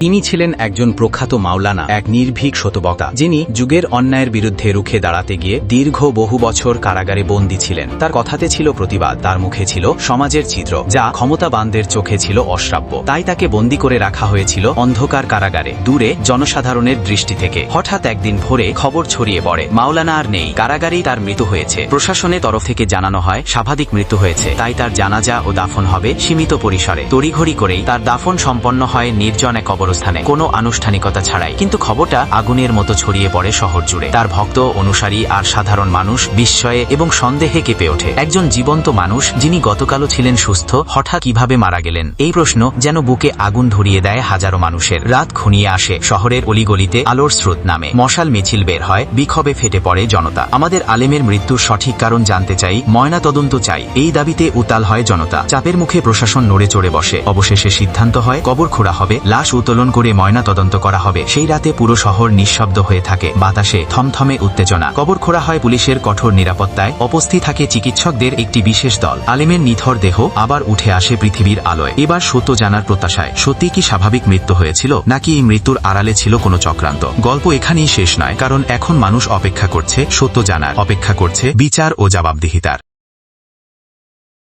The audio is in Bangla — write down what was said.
তিনি ছিলেন একজন প্রখ্যাত মাওলানা, এক নির্ভীক শতবক্তা যিনি যুগের অন্যায়ের বিরুদ্ধে রুখে দাঁড়াতে গিয়ে দীর্ঘ বহু বছর কারাগারে বন্দী ছিলেন। তার কথাতে ছিল প্রতিবাদ, তার মুখে ছিল সমাজের চিত্র যা ক্ষমতাবানদের চোখে ছিল অশ্রাব্য। তাই তাকে বন্দী করে রাখা হয়েছিল অন্ধকার কারাগারে, দূরে জনসাধারণের দৃষ্টি থেকে। হঠাৎ একদিন ভোরে খবর ছড়িয়ে পড়ে, মাওলানা আর নেই, কারাগারেই তার মৃত্যু হয়েছে। প্রশাসনের তরফ থেকে জানানো হয়, স্বাভাবিক মৃত্যু হয়েছে, তাই তার জানাজা ও দাফন হবে সীমিত পরিসরে। তড়িঘড়ি করেই তার দাফন সম্পন্ন হয় নির্জন এক কবরস্থানে। কোনো আনুষ্ঠানিকতা ছাড়াই। কিন্তু খবরটা আগুনের মতো ছড়িয়ে পড়ে শহর জুড়ে। তার ভক্ত, অনুসারী আর সাধারণ মানুষ বিস্ময়ে এবং সন্দেহে কেঁপে ওঠে। একজন জীবন্ত মানুষ যিনি গতকালও ছিলেন সুস্থ, হঠাৎ কীভাবে মারা গেলেন? এই প্রশ্ন যেন বুকে আগুন ধরিয়ে দেয় হাজারো মানুষের। রাত ঘনিয়ে আসে। শহরের অলিগলিতে আলোর স্রোত নামে। মশাল মিছিল বের হয়। বিক্ষোভে ফেটে পড়ে জনতা। আমাদের আলেমের মৃত্যুর সঠিক কারণ জানতে চাই। ময়না তদন্ত চাই। এই দাবিতে উতাল হয় জনতা। চাপের মুখে প্রশাসন নড়ে চড়ে বসে। অবশেষে সিদ্ধান্ত হয় কবর খোঁড়া হবে। লাশ উত্তোলন করে ময়না তদন্ত করা হবে। সেই রাতে পুরো শহর নিঃশব্দ হয়ে থাকে। বাতাসে থমথমে উত্তেজনা। কবর খোঁড়া হয় পুলিশের কঠোর নিরাপত্তায়। উপস্থিত থাকে চিকিৎসকদের একটি বিশেষ দল। আলেমের নিথর দেহ আবার উঠে আসে পৃথিবীর আলোয়। এবার সত্য জানার প্রত্যাশায়। সত্যি কি স্বাভাবিক মৃত্যু হয়েছিল, নাকি এই মৃত্যুর আড়ালে ছিল কোনো চক্রান্ত? গল্প এখানেই শেষ নয়, কারণ এখন মানুষ অপেক্ষা করছে সত্য জানার। অপেক্ষা করছে বিচার ও জবাবদিহিতার।